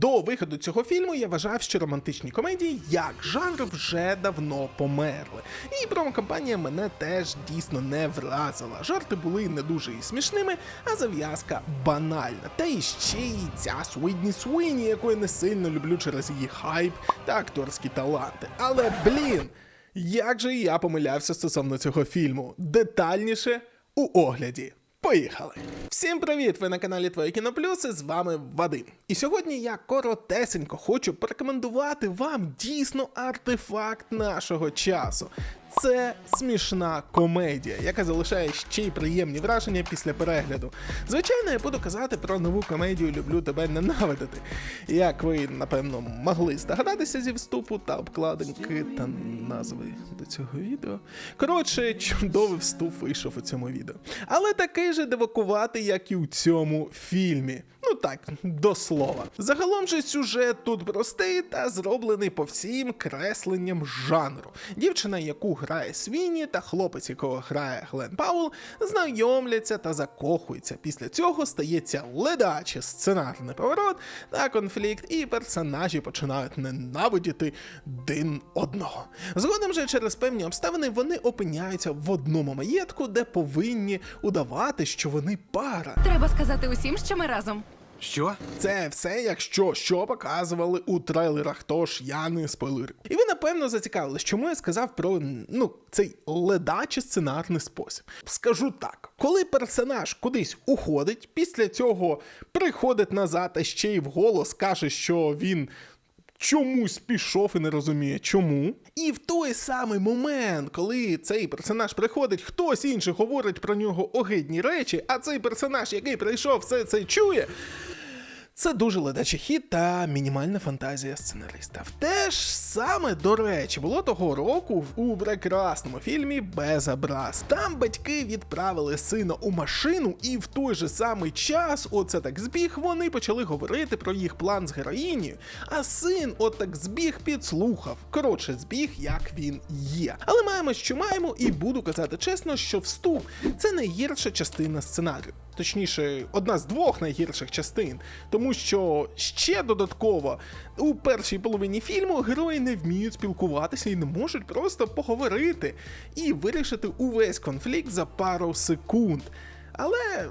До виходу цього фільму я вважав, що романтичні комедії як жанр вже давно померли. І промокомпанія мене теж дійсно не вразила. Жарти були не дуже і смішними, а зав'язка банальна. Та і ще й ця Суїдні Суїні, яку я не сильно люблю через її хайп та акторські таланти. Але блін, як же я помилявся стосовно цього фільму. Детальніше у огляді. Поїхали! Всім привіт! Ви на каналі Твої Кіноплюси, з вами Вадим. І сьогодні я коротесенько хочу порекомендувати вам дійсно артефакт нашого часу. Це смішна комедія, яка залишає ще й приємні враження після перегляду. Звичайно, я буду казати про нову комедію Люблю тебе ненавидити. Як ви напевно могли здогадатися зі вступу та обкладинки та назви до цього відео. Коротше, чудовий вступ вийшов у цьому відео. Але такий же девакуватий, як і у цьому фільмі. Ну так, до слова. Загалом же сюжет тут простий та зроблений по всім кресленням жанру. Дівчина, яку грає Свіні, та хлопець, якого грає Глен Паул, знайомляться та закохуються. Після цього стається ледачий сценарний поворот та конфлікт, і персонажі починають ненавидіти один одного. Згодом же через певні обставини вони опиняються в одному маєтку, де повинні удавати, що вони пара. Треба сказати усім, що ми разом. Що? Це все, якщо що показували у трейлерах, тож я не спойлерю. І ви напевно зацікавились, чому я сказав про ну цей ледачий сценарний спосіб. Скажу так: коли персонаж кудись уходить, після цього приходить назад, а ще й вголос каже, що він. Чомусь пішов і не розуміє, чому. І в той самий момент, коли цей персонаж приходить, хтось інший говорить про нього огидні речі, а цей персонаж, який прийшов, все це чує. Це дуже ледачий хід та мінімальна фантазія сценариста. Те ж саме, до речі, було того року у прекрасному фільмі Безобраз. Там батьки відправили сина у машину, і в той же самий час, оце так збіг, вони почали говорити про їх план з героїнею, а син от так збіг підслухав. Коротше, збіг, як він є. Але маємо, що маємо, і буду казати чесно, що вступ це найгірша частина сценарію точніше, одна з двох найгірших частин, тому що ще додатково у першій половині фільму герої не вміють спілкуватися і не можуть просто поговорити і вирішити увесь конфлікт за пару секунд. Але.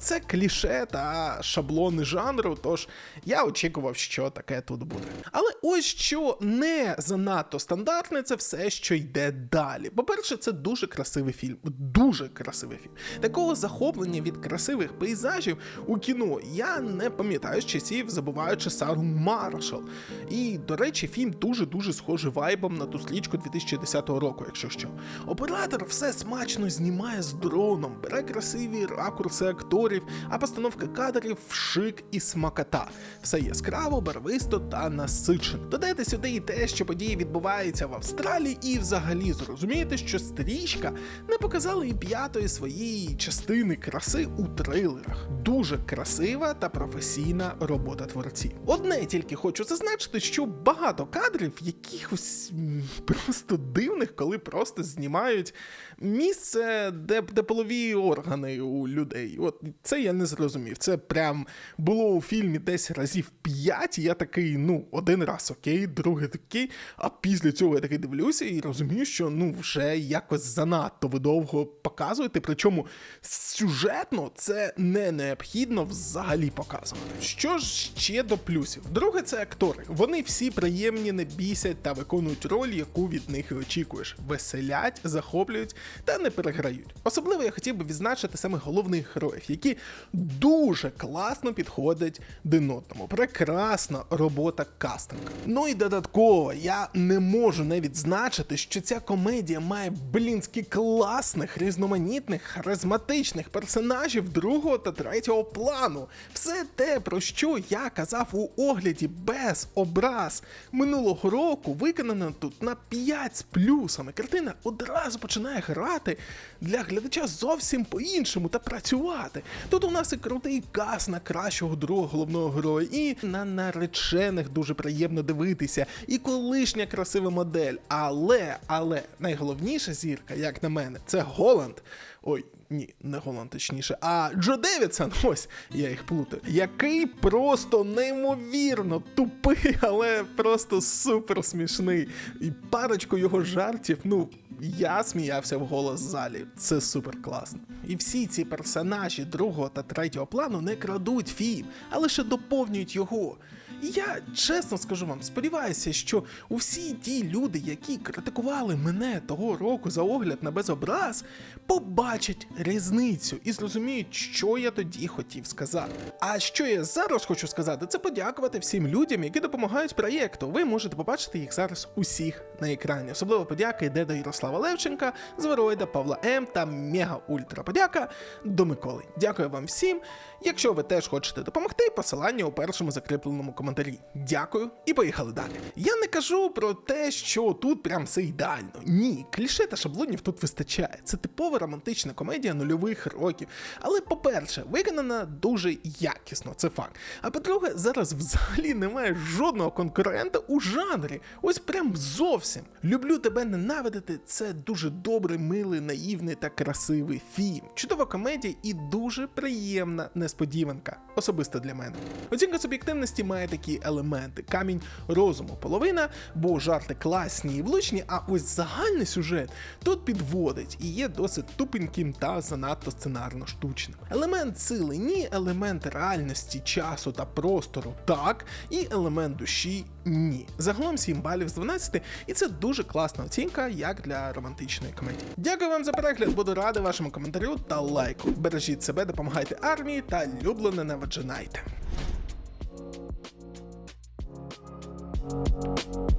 Це кліше та шаблони жанру, тож я очікував, що таке тут буде. Але ось що не занадто стандартне, це все, що йде далі. По-перше, це дуже красивий фільм, дуже красивий фільм. Такого захоплення від красивих пейзажів у кіно я не пам'ятаю з часів, забуваючи Сару Маршал. І, до речі, фільм дуже-дуже схожий вайбом на ту слічку 2010 року, якщо що. Оператор все смачно знімає з дроном, бере красиві ракурси акторів а постановка кадрів шик і смакота. Все яскраво, барвисто та насичено. Додайте сюди і те, що події відбуваються в Австралії, і взагалі зрозумієте, що стрічка не показала і п'ятої своєї частини краси у трейлерах. Дуже красива та професійна робота творців. Одне тільки хочу зазначити, що багато кадрів якихось просто дивних, коли просто знімають місце, де, де полові органи у людей. От це я не зрозумів. Це прям було у фільмі десь разів п'ять. Я такий, ну, один раз окей, другий такий. А після цього я такий дивлюся і розумію, що ну вже якось занадто ви довго показуєте. Причому сюжетно це не необхідно взагалі показувати. Що ж ще до плюсів? Друге, це актори. Вони всі приємні, не бісять та виконують роль, яку від них і очікуєш. Веселять, захоплюють та не переграють. Особливо я хотів би відзначити саме головних героїв, які дуже класно підходять один одному. Прекрасна робота кастинга. Ну і додатково я не можу не відзначити, що ця комедія має блінськи класних, різноманітних, харизматичних персонажів другого та третього плану. Все те, про що я казав у огляді без образ минулого року, виконано тут на 5 з плюсами. Картина одразу починає грати для глядача зовсім по-іншому та працювати. Тут у нас і крутий кас на кращого другого головного героя, і на наречених дуже приємно дивитися, і колишня красива модель. Але, але найголовніша зірка, як на мене, це Голланд. Ой, ні, не Голланд, точніше, а Джо Девідсон, ось я їх плутаю, який просто неймовірно тупий, але просто супер смішний. І парочку його жартів, ну. Я сміявся в голос залі. Це супер класно. І всі ці персонажі другого та третього плану не крадуть фільм, а лише доповнюють його. І я чесно скажу вам, сподіваюся, що усі ті люди, які критикували мене того року за огляд на безобраз, побачать різницю і зрозуміють, що я тоді хотів сказати. А що я зараз хочу сказати, це подякувати всім людям, які допомагають проєкту. Ви можете побачити їх зараз усіх на екрані. Особливо подяка йде до Ярослава Левченка, Звероїда, Павла М та Мега Ультра подяка до Миколи. Дякую вам всім. Якщо ви теж хочете допомогти, посилання у першому закріпленому коментарі. Дякую і поїхали далі. Я не кажу про те, що тут прям все ідеально. Ні, кліше та шаблонів тут вистачає. Це типова романтична комедія нульових років. Але, по-перше, виконана дуже якісно, це факт. А по-друге, зараз взагалі немає жодного конкурента у жанрі. Ось прям зовсім. Люблю тебе ненавидити. Це дуже добрий, милий, наївний та красивий фільм. Чудова комедія і дуже приємна несподіванка, особисто для мене. Оцінка суб'єктивності має такі елементи: камінь розуму, половина, бо жарти класні і влучні, а ось загальний сюжет тут підводить і є досить тупеньким та занадто сценарно штучним. Елемент сили ні, елемент реальності, часу та простору так, і елемент душі ні. Загалом 7 балів з 12, і це дуже класна оцінка, як для романтичної комедії. Дякую вам за перегляд, буду радий вашому коментарю та лайку. Бережіть себе, допомагайте армії та любlo ненавиджинайте. Música